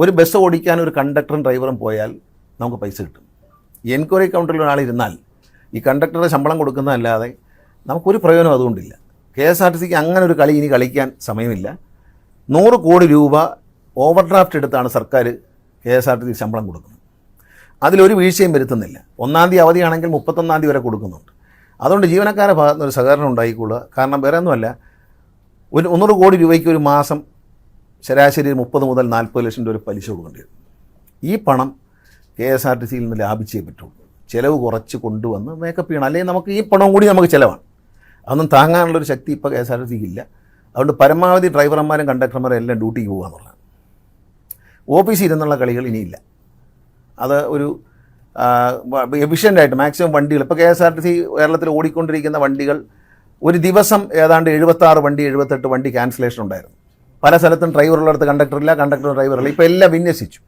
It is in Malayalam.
ഒരു ബസ് ഓടിക്കാൻ ഒരു കണ്ടക്ടറും ഡ്രൈവറും പോയാൽ നമുക്ക് പൈസ കിട്ടും. എൻക്വയറി കൗണ്ടറിൽ ഒരാളിരുന്നാൽ ഈ കണ്ടക്ടറുടെ ശമ്പളം കൊടുക്കുന്നതല്ലാതെ നമുക്കൊരു പ്രയോജനം അതുകൊണ്ടില്ല. കെ എസ് ആർ ടി സിക്ക് അങ്ങനെ ഒരു കളി ഇനി കളിക്കാൻ സമയമില്ല. നൂറ് കോടി രൂപ ഓവർ ഡ്രാഫ്റ്റ് എടുത്താണ് സർക്കാർ K S R T C ശമ്പളം കൊടുക്കുന്നത്. അതിലൊരു വീഴ്ചയും വരുത്തുന്നില്ല. ഒന്നാം തീയതി അവധിയാണെങ്കിൽ മുപ്പത്തൊന്നാം തീയതി വരെ കൊടുക്കുന്നുണ്ട്. അതുകൊണ്ട് ജീവനക്കാരുടെ ഭാഗത്തുനിന്ന് ഒരു സഹകരണം ഉണ്ടായിക്കൊള്ളുക കാരണം വേറെ ഒന്നുമല്ല. ഒരു ഒന്നൂറ് കോടി രൂപയ്ക്ക് ഒരു മാസം ശരാശരി മുപ്പത് മുതൽ നാൽപ്പത് ലക്ഷം രൂപ പലിശ കൊടുക്കേണ്ടി വരും. ഈ പണം കെ എസ് ആർ ടി സിയിൽ നിന്ന് ലാഭിച്ചേ പറ്റുള്ളൂ. ചിലവ് കുറച്ച് കൊണ്ടുവന്ന് മേക്കപ്പ് ചെയ്യണം. അല്ലെങ്കിൽ നമുക്ക് ഈ പണം കൂടി നമുക്ക് ചിലവാണ്. അതൊന്നും താങ്ങാനുള്ളൊരു ശക്തി ഇപ്പോൾ കെ എസ് ആർ ടി സിക്ക് ഇല്ല. അതുകൊണ്ട് പരമാവധി ഡ്രൈവർമാരും കണ്ടക്ടർമാരും എല്ലാം ഡ്യൂട്ടിക്ക് പോകുക എന്നുള്ളതാണ്. ഓഫീസിൽ ഇരുന്നുള്ള കളികൾ ഇനിയില്ല. അത് ഒരു എഫിഷ്യന്റായിട്ട് മാക്സിമം വണ്ടികൾ. ഇപ്പോൾ K S R T C കേരളത്തിൽ ഓടിക്കൊണ്ടിരിക്കുന്ന വണ്ടികൾ ഒരു ദിവസം ഏതാണ്ട് എഴുപത്താറ് വണ്ടി എഴുപത്തെട്ട് വണ്ടി ക്യാൻസലേഷൻ ഉണ്ടായിരുന്നു. പല സ്ഥലത്തും ഡ്രൈവറുള്ളടത്ത് കണ്ടക്ടറില്ല കണ്ടക്ടർ ഡ്രൈവറില്ല ഇപ്പോൾ എല്ലാം വിന്യസിച്ചു.